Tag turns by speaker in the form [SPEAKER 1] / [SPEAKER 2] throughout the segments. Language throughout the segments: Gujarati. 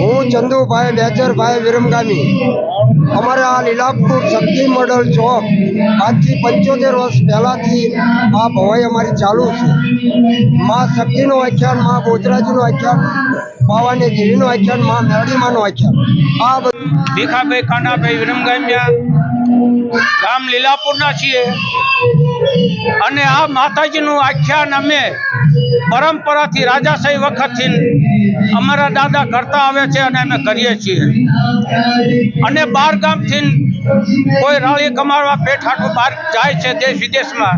[SPEAKER 1] હું ચંદુભાઈ બેચરભાઈ વિરમગામી. અમારે આ લીલાપુર શક્તિ મોડલ ચોક આજથી પંચોતેર વર્ષ પહેલાંથી આ ભવાઈ અમારી ચાલુ છે. માં શક્તિનું આખ્યાનમાં બોજરાજીનું આખ્યાન બાવાની ગીરીનું આખ્યાનમાં મેરડીમાનું આખ્યાન આ બધું
[SPEAKER 2] ભીખાભાઈ ખાનાભાઈ વિરમગામ્યા. ગામ લીલાપુરના છીએ. અને આ માતાજીનું આખ્યાન અમે પરંપરાથી રાજાશાહી વખતથી અમારા દાદા કરતા આવે છે અને અમે કરીએ છીએ. અને બાર ગામથી કોઈ રાળી કમાવા પેટ હાટું બહાર જાય છે દેશ વિદેશમાં,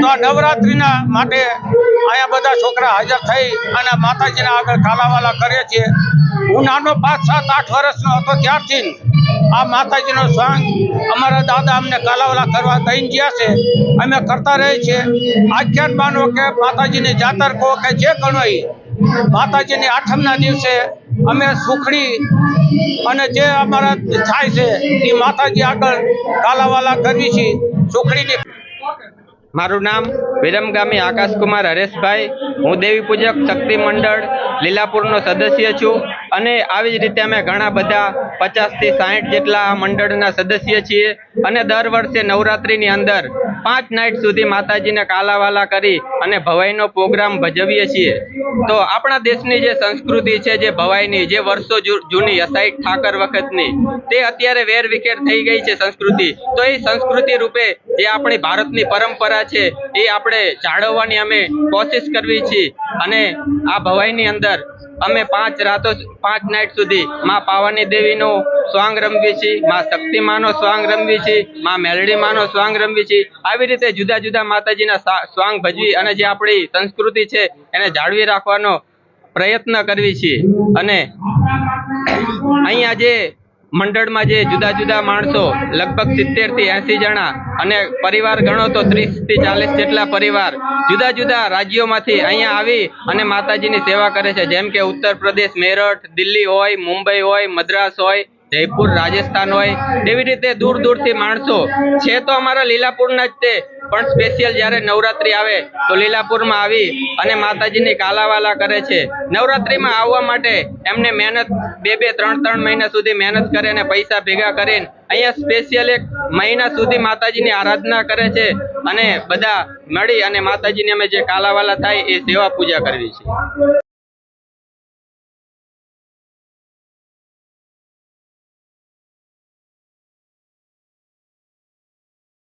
[SPEAKER 2] તો આ નવરાત્રિના માટે અહીંયા બધા છોકરા હાજર થઈ અને માતાજીના આગળ કાલાવાલા કરે છે હું નાનો પાંચ, સાત, આઠ વર્ષનો હતો ત્યારથી આ માતાજીનો સ્વાંગ અમારા દાદા અમને કાલાવાલા કરવા દઈને ગયા છે. અમે કરતા રહીએ છીએ આખ્યાન માનો કે માતાજીની જાતર કહો કે જે ગણો માતાજીની આઠમના દિવસે અમે સુખડી અને જે અમારા થાય છે, એ માતાજી આગળ કાલાવાલા કરવી છે સુખડીની
[SPEAKER 3] મારું નામ વિરમગામી આકાશકુમાર હરેશભાઈ. હું દેવી પૂજક શક્તિ મંડળ લીલાપુરનો સદસ્ય છું. અને આવી જ રીતે અમે ઘણા બધા પચાસથી સાહીઠ જેટલા મંડળના સદસ્ય છીએ. અને દર વર્ષે નવરાત્રિની અંદર પાંચ નાઇટ સુધી માતાજીને કાલાવાલા કરી અને ભવાઈનો પ્રોગ્રામ ભજવીએ છીએ. તો આપણા દેશની જે સંસ્કૃતિ છે, જે ભવાઈની, જે વર્ષો જૂની અસાઈટ ઠાકર વખતની, તે અત્યારે વેર વિખેર થઈ ગઈ છે સંસ્કૃતિ. તો એ સંસ્કૃતિ રૂપે જે આપણી ભારતની પરંપરા છે, એ આપણે જાળવવાની અમે કોશિશ કરવી છીએ. અને આ ભવાઈની અંદર અમે પાંચ રાતો પાંચ નાઇટ સુધી માં પાવાની દેવીનો સ્વાંગ રમવી છીએ માં શક્તિમાનો સ્વાંગ રમવી છીએ માં મેલડી માનો સ્વાંગ રમવી છીએ આવી રીતે જુદા જુદા માતાજીના સોંગ ભજવી અને જે આપણી સંસ્કૃતિ છે એને જાળવી રાખવાનો પ્રયત્ન કરવી છીએ અને અહીંયા જે મંડળમાં જે જુદા જુદા માણસો, લગભગ સિત્તેરથી એસી જણા અને પરિવાર ગણો તો ત્રીસથી ચાલીસ જેટલા પરિવાર જુદા જુદા રાજ્યોમાંથી અહીંયા આવી અને માતાજીની સેવા કરે છે. જેમ કે ઉત્તર પ્રદેશ, મેરઠ, દિલ્હી હોય, મુંબઈ હોય, મદ્રાસ હોય જયપુર, રાજસ્થાન હોય એવી રીતે દૂર દૂરથી માણસો છે તો અમારા લીલાપુરના જ તે. પણ સ્પેશિયલ જ્યારે નવરાત્રી આવે તો લીલાપુરમાં આવી અને માતાજીની કાલાવાલા કરે છે. નવરાત્રીમાં આવવા માટે એમને મહેનત બે બે ત્રણ ત્રણ મહિના સુધી મહેનત કરે અને પૈસા ભેગા કરીને અહીંયા સ્પેશિયલ એક મહિના સુધી માતાજીની આરાધના કરે છે અને બધા મળી અને માતાજીને અમે જે કાલાવાલા થાય એ સેવા પૂજા કરવી છે.